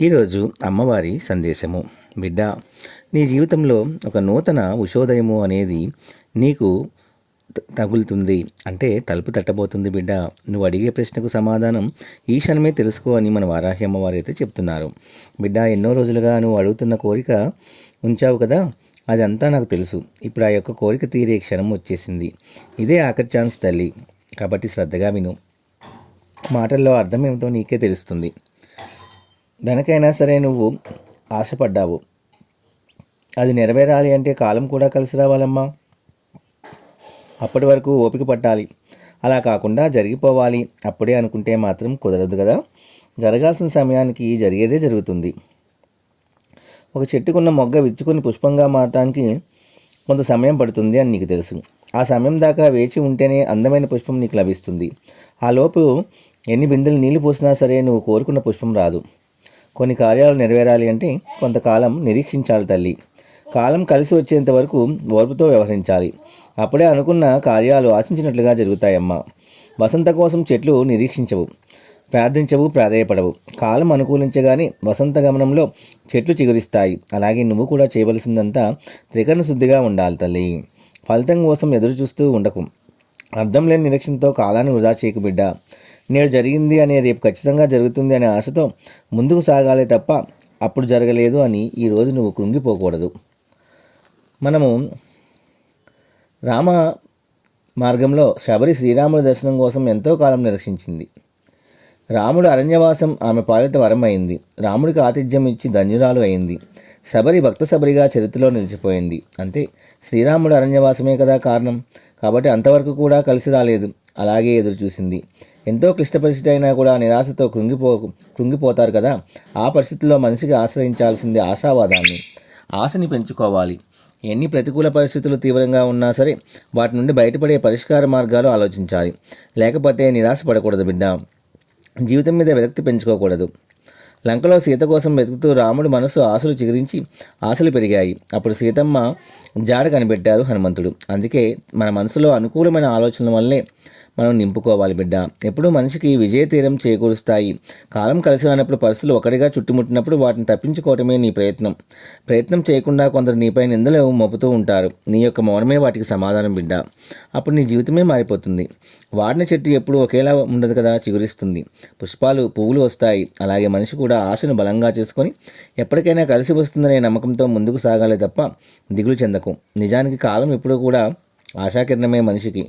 ఈరోజు అమ్మవారి సందేశము. బిడ్డ నీ జీవితంలో ఒక నూతన ఉషోదయము అనేది నీకు తగులుతుంది అంటే తలుపు తట్టబోతుంది బిడ్డ. నువ్వు అడిగే ప్రశ్నకు సమాధానం ఈ క్షణమే తెలుసుకో అని మన వారాహి అమ్మవారు అయితే చెప్తున్నారు. బిడ్డ ఎన్నో రోజులుగా నువ్వు అడుగుతున్న కోరిక ఉంచావు కదా? అదంతా నాకు తెలుసు. ఇప్పుడు ఆ యొక్క కోరిక తీరే క్షణం వచ్చేసింది. ఇదే ఆఖరి ఛాన్స్ తల్లి. కాబట్టి శ్రద్ధగా విను. మాటల్లో అర్థం ఏమిటో నీకే తెలుస్తుంది. వెనకైనా సరే నువ్వు ఆశపడ్డావు. అది నెరవేరాలి అంటే కాలం కూడా కలిసి రావాలమ్మా. అప్పటి వరకు ఓపిక పట్టాలి. అలా కాకుండా జరిగిపోవాలి. అప్పుడే అనుకుంటే మాత్రం కుదరదు కదా. జరగాల్సిన సమయానికి జరిగేదే జరుగుతుంది. ఒక చెట్టుకున్న మొగ్గ విచ్చుకొని పుష్పంగా మారటానికి కొంత సమయం పడుతుంది అని నీకు తెలుసు. ఆ సమయం దాకా వేచి ఉంటేనే అందమైన పుష్పం నీకు లభిస్తుంది. ఆ లోపు ఎన్ని బిందెలు నీళ్ళు పోసినా సరే నువ్వు కోరుకున్న పుష్పం రాదు. కొన్ని కార్యాలు నెరవేరాలి అంటే కొంతకాలం నిరీక్షించాలి తల్లి. కాలం కలిసి వచ్చేంత వరకు ఓర్పుతో వ్యవహరించాలి. అప్పుడే అనుకున్న కార్యాలు ఆశించినట్లుగా జరుగుతాయమ్మా. వసంత కోసం చెట్లు నిరీక్షించవు ప్రార్థించవు ప్రాధేయపడవు. కాలం అనుకూలించగానే వసంత గమనంలో చెట్లు చిగురిస్తాయి. అలాగే నువ్వు కూడా చేయవలసిందంతా త్రికరణ శుద్ధిగా ఉండాలి తల్లి. ఫలితం కోసం ఎదురు చూస్తూ ఉండకు. అర్థం లేని నిరీక్షణతో కాలాన్ని వృధా చేయకు బిడ్డ. నేడు జరిగింది అనే రేపు ఖచ్చితంగా జరుగుతుంది అనే ఆశతో ముందుకు సాగాలే తప్ప అప్పుడు జరగలేదు అని ఈరోజు నువ్వు కృంగిపోకూడదు. మనము రామ మార్గంలో శబరి శ్రీరాముడి దర్శనం కోసం ఎంతో కాలం నిరీక్షించింది. రాముడు అరణ్యవాసం ఆమె పాలిత వరం అయింది రాముడికి ఆతిథ్యం ఇచ్చి ధన్యురాలు అయింది. శబరి భక్త శబరిగా చరిత్రలో నిలిచిపోయింది. అంతే శ్రీరాముడు అరణ్యవాసమే కదా కారణం. కాబట్టి అంతవరకు కూడా కలిసి రాలేదు. అలాగే ఎదురు చూసింది ఎంతో క్లిష్ట పరిస్థితి అయినా కూడా నిరాశతో కృంగిపో కృంగిపోతారు కదా. ఆ పరిస్థితుల్లో మనిషికి ఆశ్రయించాల్సింది ఆశావాదాన్ని. ఆశని పెంచుకోవాలి. ఎన్ని ప్రతికూల పరిస్థితులు తీవ్రంగా ఉన్నా సరే వాటి నుండి బయటపడే పరిష్కార మార్గాలు ఆలోచించాలి. లేకపోతే నిరాశ పడకూడదు బిడ్డ. జీవితం మీద విరక్తి పెంచుకోకూడదు. లంకలో సీత కోసం వెతుకుతూ రాముడు మనసు ఆశలు చిగురించి ఆశలు పెరిగాయి. అప్పుడు సీతమ్మ జాడ కనిపెట్టారు హనుమంతుడు. అందుకే మన మనసులో అనుకూలమైన ఆలోచనల వల్లే మనం నింపుకోవాలి బిడ్డ. ఎప్పుడు మనిషికి విజయ తీరం చేకూరుస్తాయి. కాలం కలిసి రానప్పుడు పరిస్థితులు ఒకటిగా చుట్టుముట్టినప్పుడు వాటిని తప్పించుకోవటమే నీ ప్రయత్నం. ప్రయత్నం చేయకుండా కొందరు నీపై నిందలు మోపుతూ ఉంటారు. నీ యొక్క మౌనమే వాటికి సమాధానం బిడ్డ. అప్పుడు నీ జీవితమే మారిపోతుంది. వాడిన చెట్టు ఎప్పుడు ఒకేలా ఉండదు కదా చిగురిస్తుంది. పుష్పాలు పువ్వులు వస్తాయి. అలాగే మనిషి కూడా ఆశను బలంగా చేసుకొని ఎప్పటికైనా కలిసి వస్తుందనే నమ్మకంతో ముందుకు సాగాలి తప్ప దిగులు చెందకు. నిజానికి కాలం ఎప్పుడూ కూడా ఆశాకిరణమే మనిషికి.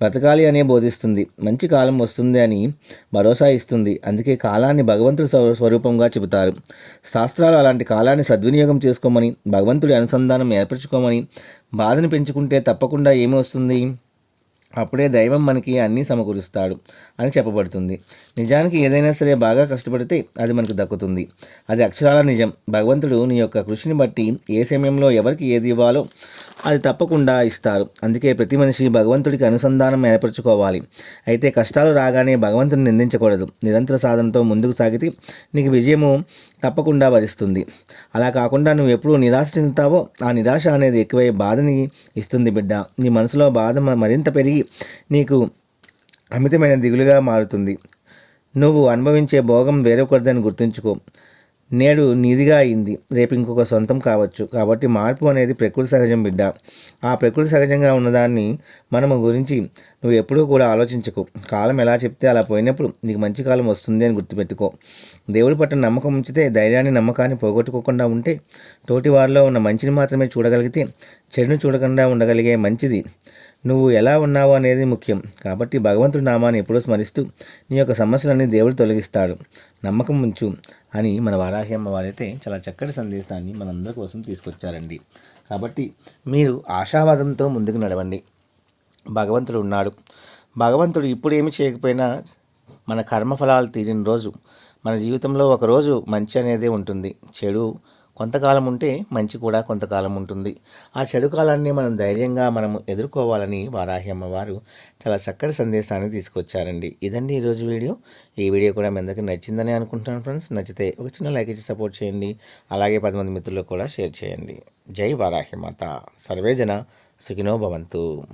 బ్రతకాలి అనే బోధిస్తుంది. మంచి కాలం వస్తుంది అని భరోసా ఇస్తుంది. అందుకే కాలాన్ని భగవంతుడి స్వరూపంగా చెబుతారు. శాస్త్రాలు అలాంటి కాలాన్ని సద్వినియోగం చేసుకోమని భగవంతుడి అనుసంధానం ఏర్పరచుకోమని బాధను పెంచుకుంటే తప్పకుండా ఏమి వస్తుంది? అప్పుడే దైవం మనకి అన్నీ సమకూరుస్తాడు అని చెప్పబడుతుంది. నిజానికి ఏదైనా సరే బాగా కష్టపడితే అది మనకు దక్కుతుంది. అది అక్షరాల నిజం. భగవంతుడు నీ యొక్క కృషిని బట్టి ఏ సమయంలో ఎవరికి ఏది ఇవ్వాలో అది తప్పకుండా ఇస్తారు. అందుకే ప్రతి మనిషి భగవంతుడికి అనుసంధానం ఏర్పరచుకోవాలి. అయితే కష్టాలు రాగానే భగవంతుని నిందించకూడదు. నిరంతర సాధనతో ముందుకు సాగితే నీకు విజయము తప్పకుండా వరిస్తుంది. అలా కాకుండా నువ్వు ఎప్పుడు నిరాశ చెందుతావో ఆ నిరాశ అనేది ఎక్కువై బాధని ఇస్తుంది బిడ్డ. నీ మనసులో బాధ మరింత పెరిగి నీకు అమితమైన దిగులుగా మారుతుంది. నువ్వు అనుభవించే భోగం వేరొకరిదని గుర్తుంచుకో. నేడు నీదిగా అయింది. రేపు ఇంకొక సొంతం కావచ్చు. కాబట్టి మార్పు అనేది ప్రకృతి సహజం బిడ్డ. ఆ ప్రకృతి సహజంగా ఉన్నదాన్ని మనము గురించి నువ్వు ఎప్పుడూ కూడా ఆలోచించకు. కాలం ఎలా చెప్తే అలా పోయినప్పుడు నీకు మంచి కాలం వస్తుంది అని గుర్తుపెట్టుకో. దేవుడి పట్ల నమ్మకం ఉంచితే ధైర్యాన్ని నమ్మకాన్ని పోగొట్టుకోకుండా ఉంటే తోటి వారిలో ఉన్న మంచిని మాత్రమే చూడగలిగితే చెడును చూడకుండా ఉండగలిగే మంచిది. నువ్వు ఎలా ఉన్నావు అనేది ముఖ్యం. కాబట్టి భగవంతుడి నామాన్ని ఎప్పుడూ స్మరిస్తూ నీ యొక్క సమస్యలన్నీ దేవుడు తొలగిస్తాడు. నమ్మకం ఉంచు అని మన వారాహి వారైతే చాలా చక్కటి సందేశాన్ని మనందరి కోసం తీసుకొచ్చారండి. కాబట్టి మీరు ఆశావాదంతో ముందుకు నడవండి. భగవంతుడు ఉన్నాడు. భగవంతుడు ఇప్పుడు ఏమి చేయకపోయినా మన కర్మఫలాలు తీరిన రోజు మన జీవితంలో ఒకరోజు మంచి అనేది ఉంటుంది. చెడు కొంతకాలం ఉంటే మంచి కూడా కొంతకాలం ఉంటుంది. ఆ చెడు కాలాన్ని మనం ధైర్యంగా మనము ఎదుర్కోవాలని వారాహి అమ్మవారు చాలా చక్కటి సందేశాన్ని తీసుకొచ్చారండి. ఇదండి ఈరోజు వీడియో. ఈ వీడియో కూడా మీ అందరికీ నచ్చిందని అనుకుంటున్నాను ఫ్రెండ్స్. నచ్చితే ఒక చిన్న లైక్ ఇచ్చి సపోర్ట్ చేయండి. అలాగే పది మంది మిత్రులకు కూడా షేర్ చేయండి. జై వారాహి మాత సర్వేజన సుఖినో భవంతు.